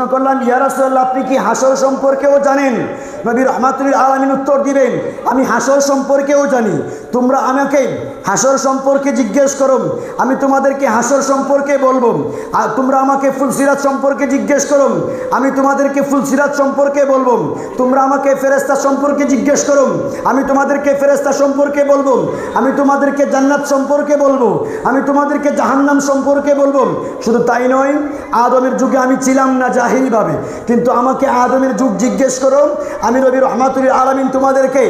প্রশ্ন করলাম ইয়ারাসল আপনি কি হাসর সম্পর্কেও জানেন? নবী রহমাতুল আলমিন উত্তর দিবেন আমি হাসর সম্পর্কেও জানি। তোমরা আমাকে হাসর সম্পর্কে জিজ্ঞেস করো, আমি তোমাদেরকে হাসর সম্পর্কে বলব। আর তোমরা আমাকে ফুলসিরাত সম্পর্কে জিজ্ঞেস করো, আমি তোমাদেরকে ফুলসিরাত সম্পর্কে বলব। তোমরা আমাকে ফেরেস্তা সম্পর্কে জিজ্ঞেস করো, আমি তোমাদেরকে ফেরেস্তা সম্পর্কে বলব। আমি তোমাদেরকে জান্নাত সম্পর্কে বলব, আমি তোমাদেরকে জাহান্নাম সম্পর্কে বলব। শুধু তাই নয়, আদমের যুগে আমি ছিলাম না জাহিরিভাবে কিন্তু আমাকে আদমের যুগ জিজ্ঞেস করো, আমি রবি রহমাতুল আলমিন তোমাদেরকে,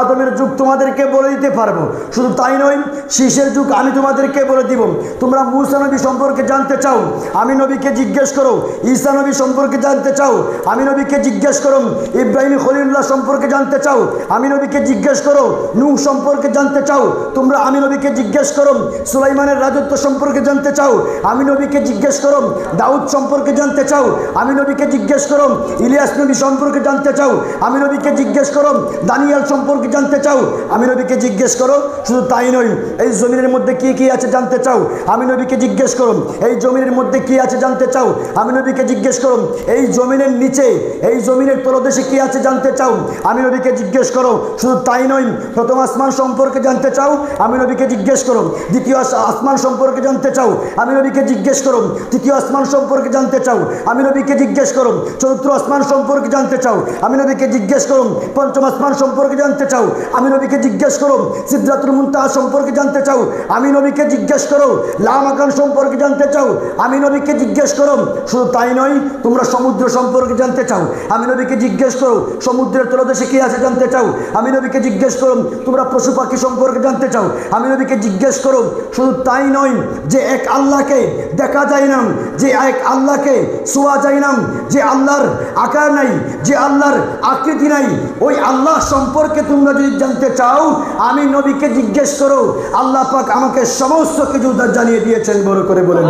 আদমের যুগ তোমাদেরকে বলে দিতে পারব। শুধু তাই নয়, শীষের যুগ আমি তোমাদেরকে বলে দিব, তোমরা মুসা নবী সম্পর্কে জানতে চাও, আমি নবীকে জিজ্ঞেস করো, ঈসা নবী সম্পর্কে জানতে চাও, আমি নবীকে জিজ্ঞেস করো, ইব্রাহিম খলিল্লাহ সম্পর্কে জানতে চাও, আমি নবীকে জিজ্ঞেস করো, নূহ সম্পর্কে জানতে চাও, তোমরা আমি নবীকে জিজ্ঞেস করো, সুলাইমানের রাজত্ব সম্পর্কে জানতে চাও, আমি নবীকে জিজ্ঞেস করো, দাউদ সম্পর্কে জানতে চাও, আমি নবীকে জিজ্ঞেস করো, ইলিয়াস নবী সম্পর্কে জানতে চাও, আমি নবীকে জিজ্ঞেস করো, দানিয়াল সম্পর্কে জানতে চাও, আমি নবীকে জিজ্ঞেস করো, শুধু তাই নয়, এই জমিনের মধ্যে কি কি আছে জানতে চাও? আমি নবীকে জিজ্ঞেস করুন, এই জমিনের মধ্যে কি আছে জানতে চাও? আমি নবীকে জিজ্ঞেস করুন, এই জমিনের নিচে, এই জমিনের তলদেশে কি আছে জানতে চাও? আমি নবীকে জিজ্ঞেস করো, শুধু তাই নয়, প্রথম আসমান সম্পর্কে জানতে চাও? আমি নবীকে জিজ্ঞেস করো দ্বিতীয় আস- আসমান সম্পর্কে জানতে চাও? আমি নবীকে জিজ্ঞেস করো তৃতীয় আসমান সম্পর্কে জানতে চাও? আমি নবীকে জিজ্ঞেস করো চতুর্থ আসমান সম্পর্কে জানতে চাও? আমি নবীকে জিজ্ঞেস করুন, পঞ্চম আসমান সম্পর্কে জানতে চাও? আমি নবীকে জিজ্ঞেস করো সিদ্ধাতুল মুন্তাহা সম্পর্কে জানতে চাও, আমি নবীকে জিজ্ঞেস করো। লামাকান সম্পর্কে জানতে চাও, আমি নবীকে জিজ্ঞেস করো। শুধু তাই নয়, তোমরা সমুদ্র সম্পর্কে জানতে চাও, আমি নবীকে জিজ্ঞেস করো, সমুদ্রের তলদেশে কী আছে জানতে চাও, আমি নবীকে জিজ্ঞেস করো, তোমরা পশু পাখি সম্পর্কে জানতে চাও, আমি নবীকে জিজ্ঞেস করো। শুধু তাই নয়, যে এক আল্লাহকে দেখা যায় না, যে এক আল্লাহকে শোয়া যায় না, যে আল্লাহর আকার নাই, যে আল্লাহর আকৃতি নাই, ওই আল্লাহ সম্পর্কে তোমরা যদি জানতে চাও, আমি নবীকে জিজ্ঞেস করো আল্লাহ পাক আমাকে সমস্ত কিছু জানিয়ে দিয়েছেন বড় করে বলেন।